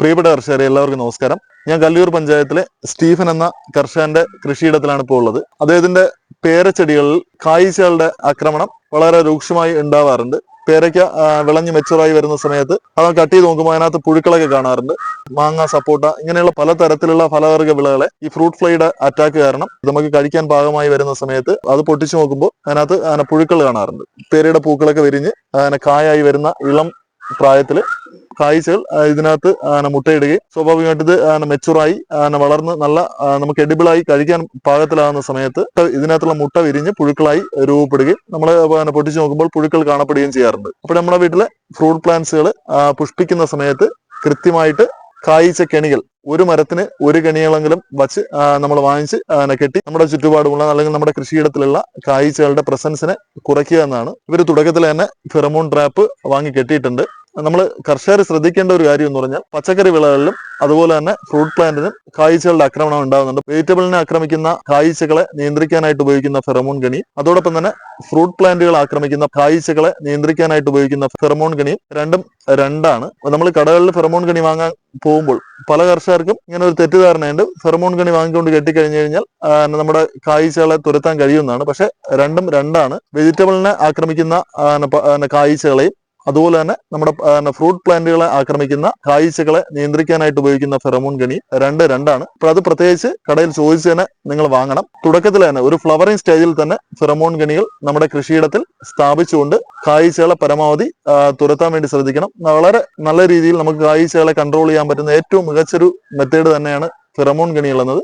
പ്രിയപ്പെട്ട കർഷകരെ എല്ലാവർക്കും നമസ്കാരം. ഞാൻ കല്ലൂർ പഞ്ചായത്തിലെ സ്റ്റീഫൻ എന്ന കർഷകന്റെ കൃഷിയിടത്തിലാണ് ഇപ്പോൾ ഉള്ളത്. അദ്ദേഹത്തിന്റെ പേരച്ചെടികളിൽ കായ്ച്ചകളുടെ ആക്രമണം വളരെ രൂക്ഷമായി ഉണ്ടാവാറുണ്ട്. പേരയ്ക്ക വിളഞ്ഞ് മെച്ചറായി വരുന്ന സമയത്ത് അത് കട്ട് ചെയ്ത് നോക്കുമ്പോൾ അതിനകത്ത് പുഴുക്കളൊക്കെ കാണാറുണ്ട്. മാങ്ങ സപ്പോട്ട ഇങ്ങനെയുള്ള പലതരത്തിലുള്ള ഫലവർഗ വിളകളെ ഈ ഫ്രൂട്ട് ഫ്ലൈയുടെ അറ്റാക്ക് കാരണം നമുക്ക് കഴിക്കാൻ പാകമായി വരുന്ന സമയത്ത് അത് പൊട്ടിച്ചു നോക്കുമ്പോൾ അതിനകത്ത് അങ്ങനെ പുഴുക്കൾ കാണാറുണ്ട്. പേരയുടെ പൂക്കളൊക്കെ വിരിഞ്ഞ് അങ്ങനെ കായായി വരുന്ന ഇളം പ്രായത്തിൽ കായ്ച്ചകൾ ഇതിനകത്ത് മുട്ടയിടുകയും സ്വാഭാവികമായിട്ട് ഇത് മെച്ചുറായി വളർന്ന് നല്ല നമുക്ക് എഡിബിളായി കഴിക്കാൻ പാകത്തിലാകുന്ന സമയത്ത് ഇതിനകത്തുള്ള മുട്ട വിരിഞ്ഞ് പുഴുക്കളായി രൂപപ്പെടുകയും നമ്മൾ പൊട്ടിച്ചു നോക്കുമ്പോൾ പുഴുക്കൾ കാണപ്പെടുകയും ചെയ്യാറുണ്ട്. അപ്പോൾ നമ്മുടെ വീട്ടിലെ ഫ്രൂട്ട് പ്ലാന്റ്സുകൾ പുഷ്പിക്കുന്ന സമയത്ത് കൃത്യമായിട്ട് കായ്ച്ച കെണികൾ ഒരു മരത്തിന് ഒരു കെണികളെങ്കിലും വച്ച് നമ്മൾ വാങ്ങിച്ച് കെട്ടി നമ്മുടെ ചുറ്റുപാടുമുള്ള അല്ലെങ്കിൽ നമ്മുടെ കൃഷിയിടത്തിലുള്ള കായ്ച്ചകളുടെ പ്രസൻസിനെ കുറയ്ക്കുക എന്നാണ്. ഇവർ തുടക്കത്തിൽ തന്നെ ഫെറമോൺ ട്രാപ്പ് വാങ്ങി കെട്ടിയിട്ടുണ്ട്. നമ്മൾ കർഷകർ ശ്രദ്ധിക്കേണ്ട ഒരു കാര്യം എന്ന് പറഞ്ഞാൽ പച്ചക്കറി വിളകളിലും അതുപോലെ തന്നെ ഫ്രൂട്ട് പ്ലാന്റിനും കായ്ച്ചകളുടെ ആക്രമണം ഉണ്ടാകുന്നുണ്ട്. വെജിറ്റബിളിനെ ആക്രമിക്കുന്ന കായ്ച്ചകളെ നിയന്ത്രിക്കാനായിട്ട് ഉപയോഗിക്കുന്ന ഫെറമോൺ ഗണി അതോടൊപ്പം തന്നെ ഫ്രൂട്ട് പ്ലാന്റുകൾ ആക്രമിക്കുന്ന കായ്ച്ചകളെ നിയന്ത്രിക്കാനായിട്ട് ഉപയോഗിക്കുന്ന ഫെറമോൺ ഗണിയും രണ്ടും രണ്ടാണ്. നമ്മൾ കടകളിൽ ഫെറമോൺ ഗണി വാങ്ങാൻ പോകുമ്പോൾ പല കർഷകർക്കും ഇങ്ങനെ ഒരു തെറ്റിദ്ധാരണയുണ്ട്. ഫെറമോൺ ഗണി വാങ്ങിക്കൊണ്ട് കെട്ടിക്കഴിഞ്ഞു കഴിഞ്ഞാൽ നമ്മുടെ കായ്ച്ചകളെ തുരത്താൻ കഴിയുന്നതാണ് പക്ഷെ രണ്ടും രണ്ടാണ്. വെജിറ്റബിളിനെ ആക്രമിക്കുന്ന കാഴ്ചകളെയും അതുപോലെ തന്നെ നമ്മുടെ ഫ്രൂട്ട് പ്ലാന്റുകളെ ആക്രമിക്കുന്ന കായ്ച്ചകളെ നിയന്ത്രിക്കാനായിട്ട് ഉപയോഗിക്കുന്ന ഫെറമോൺ ഗണി രണ്ട് രണ്ടാണ്. അപ്പോൾ അത് പ്രത്യേകിച്ച് കടയിൽ ചോദിച്ച് തന്നെ നിങ്ങൾ വാങ്ങണം. തുടക്കത്തിൽ തന്നെ ഒരു ഫ്ലവറിംഗ് സ്റ്റേജിൽ തന്നെ ഫെറമോൺ ഗണികൾ നമ്മുടെ കൃഷിയിടത്തിൽ സ്ഥാപിച്ചുകൊണ്ട് കായ്ച്ചകളെ പരമാവധി തുരത്താൻ വേണ്ടി ശ്രദ്ധിക്കണം. വളരെ നല്ല രീതിയിൽ നമുക്ക് കായ്ച്ചകളെ കൺട്രോൾ ചെയ്യാൻ പറ്റുന്ന ഏറ്റവും മികച്ചൊരു മെത്തേഡ് തന്നെയാണ് ഫെറമോൺ ഗണികൾ എന്നത്.